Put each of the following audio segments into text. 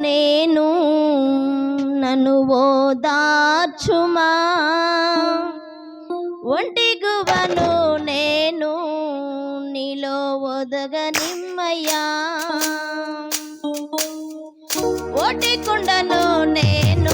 నేను నన్ను ఓదార్చుమా? ఒంటి గువను నేను నీలో ఒదగనిమ్మయ్యా? ఓటి కుండను నేను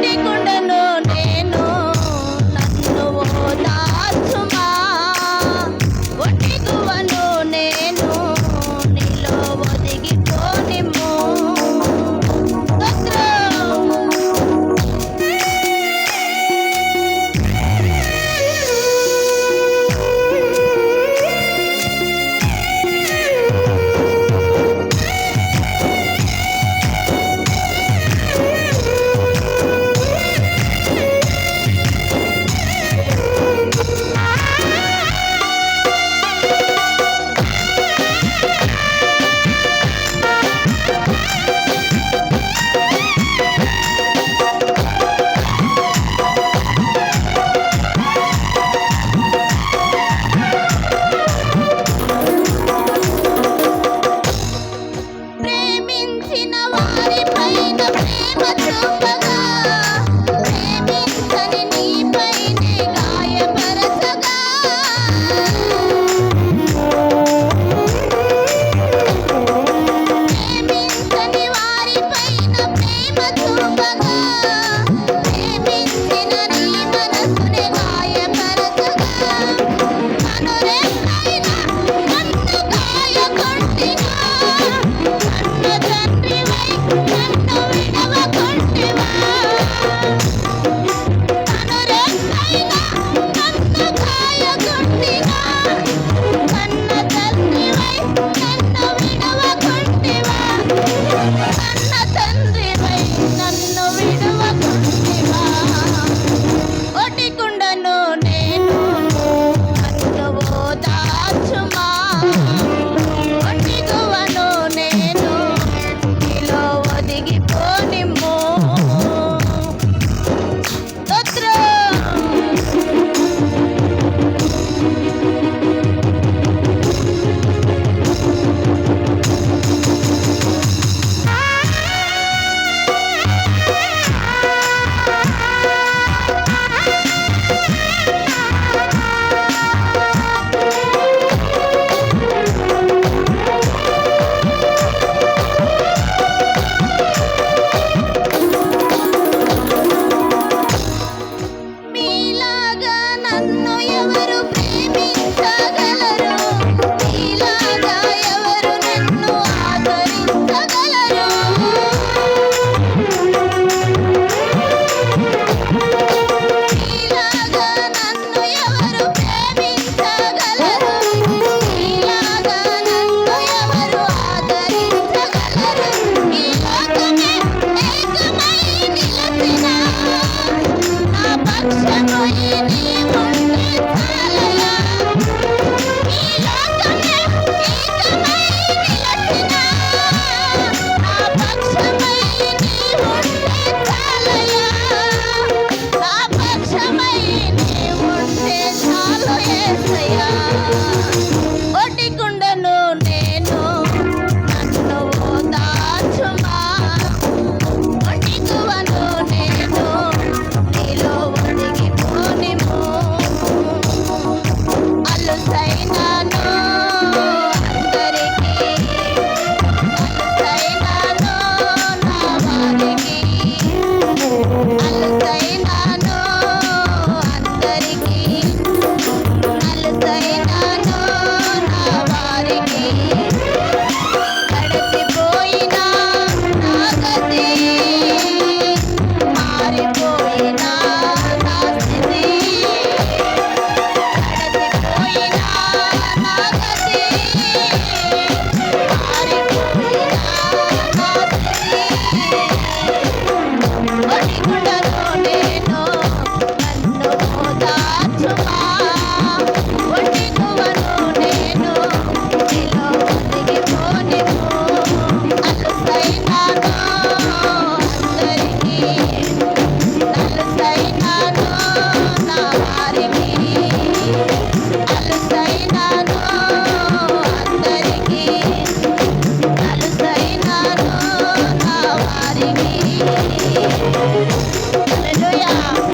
standing